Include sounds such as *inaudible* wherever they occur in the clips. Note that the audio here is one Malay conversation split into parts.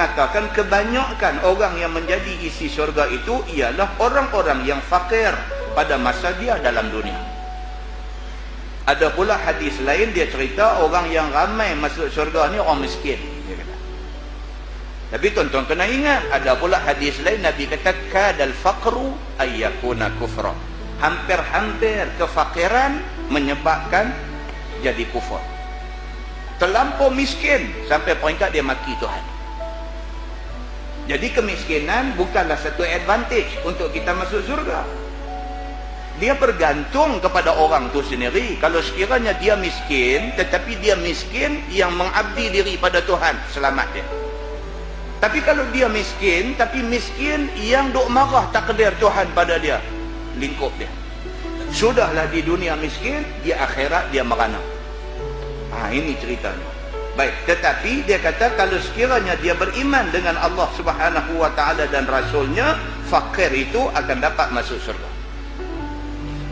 mengatakan kebanyakan orang yang menjadi isi syurga itu ialah orang-orang yang fakir pada masa dia dalam dunia. Ada pula hadis lain dia cerita orang yang ramai masuk syurga ni orang miskin. Tapi tuan-tuan kena ingat, ada pula hadis lain Nabi kata kadal faqru ayyakuna kufra. Hampir-hampir kefakiran menyebabkan jadi kufur. Terlampau miskin sampai peringkat dia maki Tuhan. Jadi kemiskinan bukanlah satu advantage untuk kita masuk surga. Dia bergantung kepada orang tu sendiri. Kalau sekiranya dia miskin, tetapi dia miskin yang mengabdi diri pada Tuhan, selamat dia. Tapi kalau dia miskin, tapi miskin yang duk marah takdir Tuhan pada dia. Lingkup dia. Sudahlah di dunia miskin, di akhirat dia merana. Ha, ini ceritanya. Baik, tetapi dia kata kalau sekiranya dia beriman dengan Allah subhanahu wa ta'ala dan Rasulnya, fakir itu akan dapat masuk surga.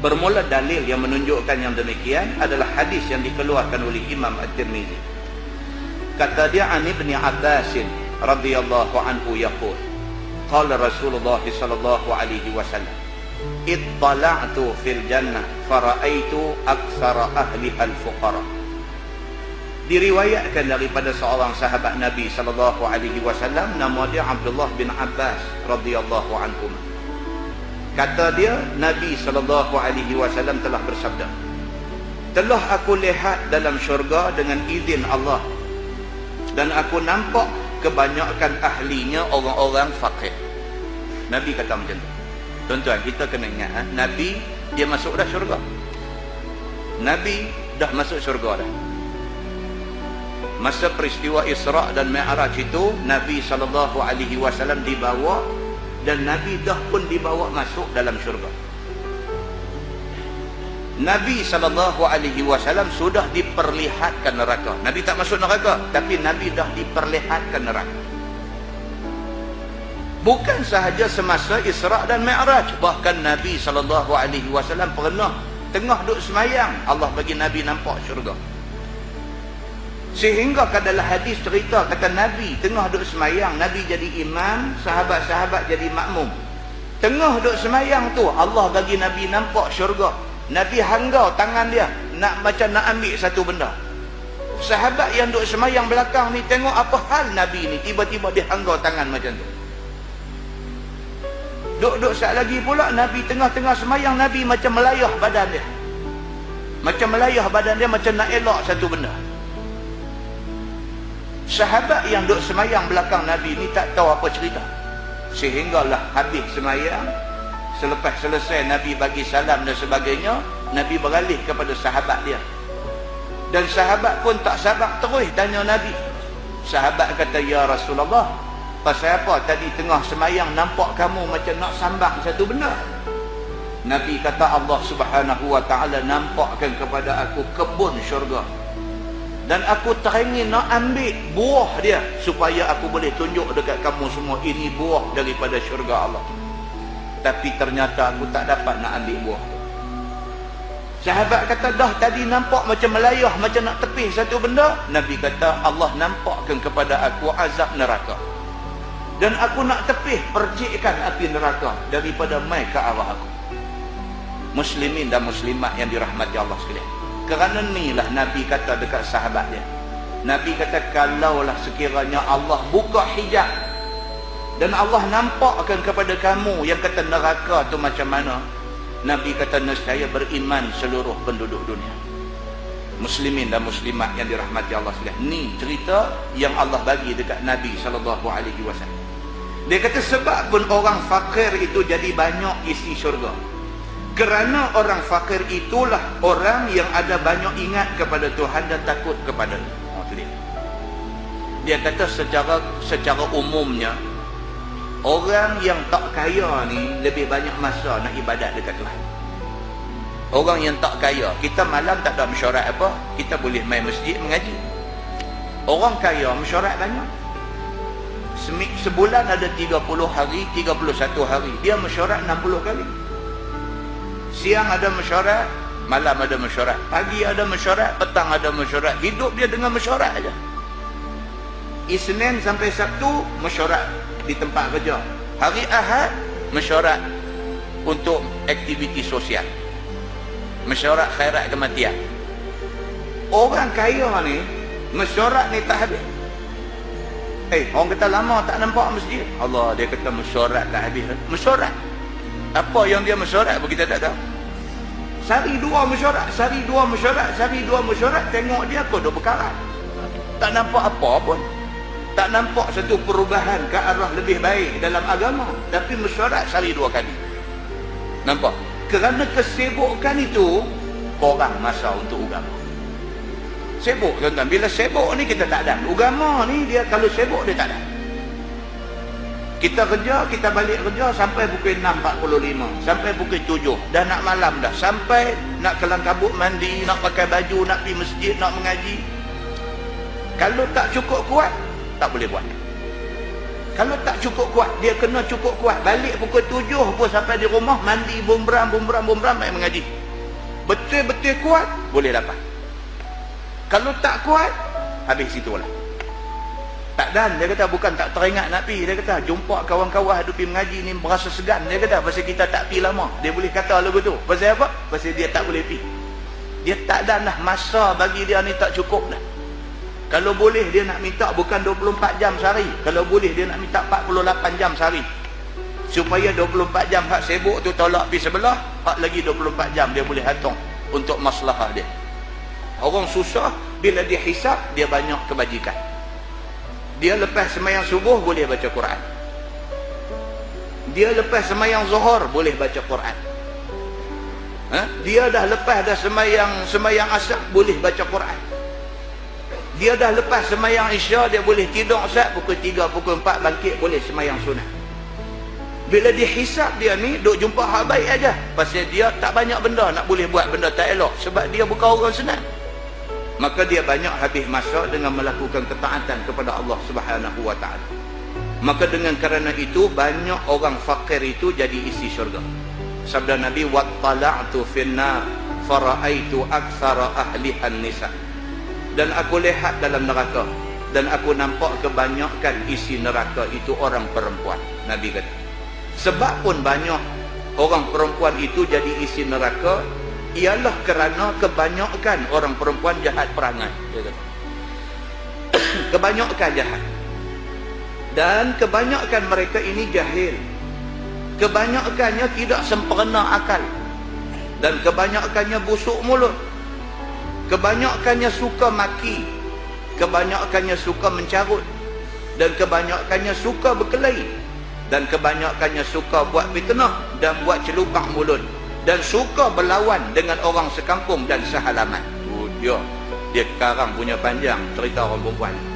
Bermula dalil yang menunjukkan yang demikian adalah hadis yang dikeluarkan oleh Imam At-Tirmizi. Kata dia Ani bin Abbasin, radhiyallahu anhu yaqul qala Rasulullah sallallahu alaihi wasallam ittala'tu fil jannah fara'aitu aktsara ahliha al-fuqara diriwayatkan daripada seorang sahabat Nabi sallallahu alaihi wasallam nama dia Abdullah bin Abbas radhiyallahu anhu kata dia Nabi sallallahu alaihi wasallam telah bersabda telah aku lihat dalam syurga dengan izin Allah dan aku nampak kebanyakan ahlinya orang-orang fakir. Nabi kata macam tu. Tuan-tuan, kita kena ingat, ha? Nabi, dia masuk dah syurga. Nabi dah masuk syurga dah. Masa peristiwa Isra' dan Mi'raj itu, Nabi SAW dibawa dan Nabi dah pun dibawa masuk dalam syurga. Nabi SAW sudah diperlihatkan neraka. Nabi tak masuk neraka. Tapi Nabi dah diperlihatkan neraka. Bukan sahaja semasa Isra' dan Mi'raj. Bahkan Nabi SAW pernah tengah duduk semayang. Allah bagi Nabi nampak syurga. Sehingga kadalah hadis cerita kata Nabi tengah duduk semayang. Nabi jadi imam, sahabat-sahabat jadi makmum. Tengah duduk semayang tu Allah bagi Nabi nampak syurga. Nabi hanggau tangan dia nak macam nak ambil satu benda. Sahabat yang duduk semayang belakang ni tengok apa hal Nabi ni tiba-tiba dia hanggau tangan macam tu. Duk-duk saat lagi pula Nabi tengah-tengah semayang Nabi macam melayah badan dia. Macam melayah badan dia macam nak elak satu benda. Sahabat yang duduk semayang belakang Nabi ni tak tahu apa cerita. Sehinggalah habis semayang Selepas selesai Nabi bagi salam dan sebagainya Nabi beralih kepada sahabat dia. Dan sahabat pun tak sabar terus tanya Nabi. Sahabat kata Ya Rasulullah Pasal apa tadi tengah semayang nampak kamu macam nak sambang satu benda? Nabi kata Allah subhanahu wa ta'ala nampakkan kepada aku kebun syurga dan aku teringin nak ambil buah dia supaya aku boleh tunjuk dekat kamu semua ini buah daripada syurga Allah. Tapi ternyata aku tak dapat nak ambil buah sahabat kata dah tadi nampak macam melayah macam nak tepih satu benda. Nabi kata Allah nampakkan kepada aku azab neraka. Dan aku nak tepih percikkan api neraka daripada mai ke arah aku. Muslimin dan muslimat yang dirahmati Allah sekalian kerana inilah Nabi kata dekat sahabat dia Nabi kata kalaulah sekiranya Allah buka hijab dan Allah nampakkan kepada kamu yang kata neraka tu macam mana Nabi kata nescaya beriman seluruh penduduk dunia. Muslimin dan muslimat yang dirahmati Allah sekalian. Ni cerita yang Allah bagi dekat Nabi sallallahu alaihi wasallam. Dia kata sebab pun orang fakir itu jadi banyak isi syurga kerana orang fakir itulah orang yang ada banyak ingat kepada Tuhan dan takut kepada oh, dia. dia kata secara secara umumnya Orang yang tak kaya ni lebih banyak masa nak ibadat dekat Tuhan. Orang yang tak kaya, kita malam tak ada mesyuarat apa, kita boleh main masjid mengaji. Orang kaya mesyuarat banyak. Sebulan ada 30 hari, 31 hari. Dia mesyuarat 60 kali. Siang ada mesyuarat, malam ada mesyuarat. Pagi ada mesyuarat, petang ada mesyuarat. Hidup dia dengan mesyuarat aja. Isnin sampai Sabtu mesyuarat di tempat kerja. Hari Ahad mesyuarat untuk aktiviti sosial. Mesyuarat khairat kematian. Orang kaya ni mesyuarat ni tak habis. Eh, orang kata lama tak nampak masjid. Allah, dia kata mesyuarat tak habis. Mesyuarat. Apa yang dia mesyuarat pun kita tak tahu. Sari dua mesyuarat, sari dua mesyuarat, sari dua mesyuarat, tengok dia kau dah berkarat. Tak nampak apa pun. Tak nampak satu perubahan ke arah lebih baik dalam agama. Tapi mesyuarat sari dua kali. Nampak? Kerana kesibukan itu, korang masa untuk agama. Sibuk tuan-tuan. Bila sibuk ni kita tak ada. Agama ni dia kalau sibuk dia tak ada. Kita kerja, kita balik kerja sampai pukul 6.45. Sampai pukul 7. Dah nak malam dah. Sampai nak kelang kabut mandi, nak pakai baju, nak pergi masjid, nak mengaji. Kalau tak cukup kuat, tak boleh buat. Kalau tak cukup kuat, dia kena cukup kuat. Balik pukul 7 pun sampai di rumah, mandi, bumbram, bumbram, bumbram, main mengaji. Betul-betul kuat, boleh dapat. Kalau tak kuat, habis situ lah. Tak dan dia kata bukan tak teringat nak pi. Dia kata jumpa kawan-kawan duk pergi mengaji ni berasa segan. Dia kata pasal kita tak pi lama. Dia boleh kata lagu tu. Pasal apa? Pasal dia tak boleh pi. Dia tak dan dah masa bagi dia ni tak cukup dah. Kalau boleh dia nak minta bukan 24 jam sehari. Kalau boleh dia nak minta 48 jam sehari. Supaya 24 jam hak sibuk tu tolak pi sebelah, hak lagi 24 jam dia boleh hitung untuk masalah dia. Orang susah bila dia hisap dia banyak kebajikan dia lepas semayang subuh boleh baca Quran. Dia lepas semayang zuhur boleh baca Quran. Ha? dia dah lepas dah semayang semayang asar boleh baca Quran. Dia dah lepas semayang isya dia boleh tidur asar pukul 3 pukul 4 bangkit boleh semayang sunnah. Bila dia hisap dia ni duk jumpa hak baik aja. Pasal dia tak banyak benda nak boleh buat benda tak elok sebab dia bukan orang senang maka dia banyak habis masa dengan melakukan ketaatan kepada Allah Subhanahu wa taala. Maka dengan kerana itu banyak orang fakir itu jadi isi syurga. Sabda nabi wattala'tu finnar faraitu aktsara ahliha nisa. Dan aku lihat dalam neraka dan aku nampak kebanyakan isi neraka itu orang perempuan nabi kata. Sebab pun banyak orang perempuan itu jadi isi neraka ialah kerana kebanyakan orang perempuan jahat perangai *coughs* kebanyakan jahat. Dan kebanyakan mereka ini jahil. Kebanyakannya tidak sempurna akal. Dan kebanyakannya busuk mulut. Kebanyakannya suka maki. Kebanyakannya suka mencarut. Dan kebanyakannya suka berkelahi. Dan kebanyakannya suka buat fitnah dan buat celupang mulut dan suka berlawan dengan orang sekampung dan sehalaman. Oh, dia dia sekarang punya panjang cerita orang perempuan.